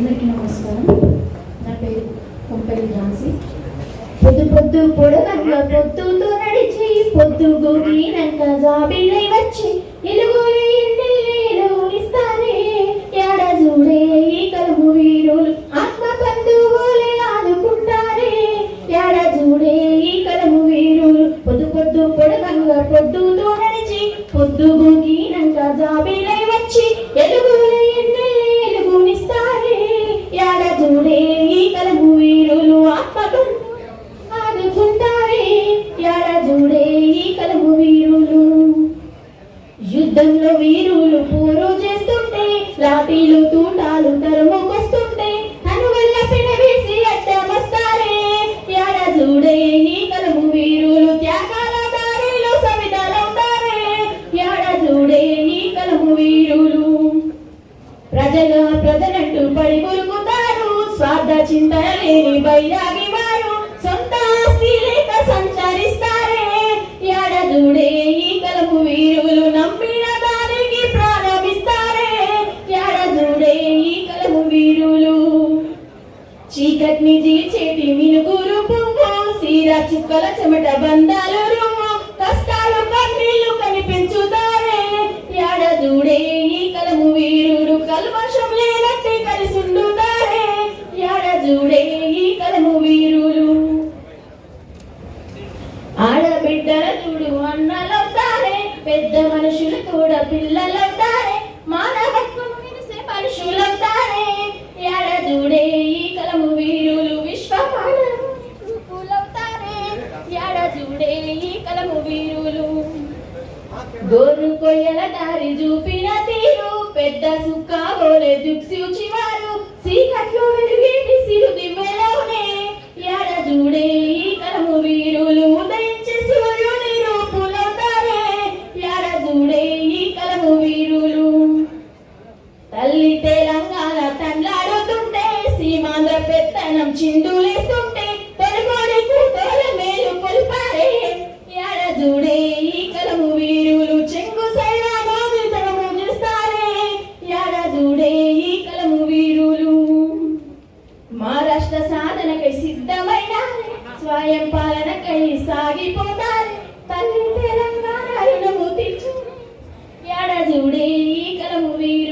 అందరికీ నమస్కారం. నా పేరు కొంపల్లి ఝాన్సీ. పొద్దు పొద్దు పొడవక పొద్దుతో నడిచి పొద్దు గోగినంక జాబిలై వచ్చి ఎలుగులు ఎన్నెల్లేలు ఇస్తారే యాడ చూడే ఈ కలుపు వీరులు ఆత్మ బంధువులే ఆదుకుంటారే. యాడ చూడే ఈ కలుపు వీరులు పొద్దు పొద్దు పొడవంగా పొద్దుతో నడిచి పొద్దు గోగినంక జాబిలై యుద్ధంలో వీరులు పూరు చేస్తుంటే లాఠీలు తూటాలు తరుముకొస్తుంటే తను వల్ల పిడవేసి అడ్డమస్తారే. యాడ చూడే ఈ కలుపు వీరులు త్యాగాల దారిలో సవితలవుతారే. యాడ చూడే ఈ కలుపు వీరులు ప్రజల ప్రజలంటూ పడి కొలుకుతారు స్వార్థ చింతన లేని బైరాగి చీకటిని జీచేటి మినుగురు పువ్వు సీరా చుక్కల చెమట బంధాలు రూము కష్టాలు కన్నీళ్ళు కనిపించుతారే. యాడ చూడే ఈ కలము వీరుడు కల్మషం లేనట్టే కలిసుండుతారే. యాడ చూడే ఈ కలము వీరులు ఆడబిడ్డల చూడు అన్నలవుతారే పెద్ద మనుషులు కూడా పిల్లలవుతారే గోరు కొయ్యల దారి చూపిన తీరు పెద్ద సుక్క గోలే వారు సీకట్లో వెలుగేటి సిరు దిమ్మెలోనే యాడ చూడే ఈ కలము వీరులు ఉదయించే సూర్యుని రూపులవుతారే ఎడ చూడే ఈ కలము వీరులు తల్లి తెలంగాణ తండ్లాడుతుంటే సీమాంధ్ర పెత్తనం చిందులేస్తుంటే స్వయం పాలనకై సాగిపోతారు. తల్లి తెలంగాణ ఎడజుడే కలము వీరు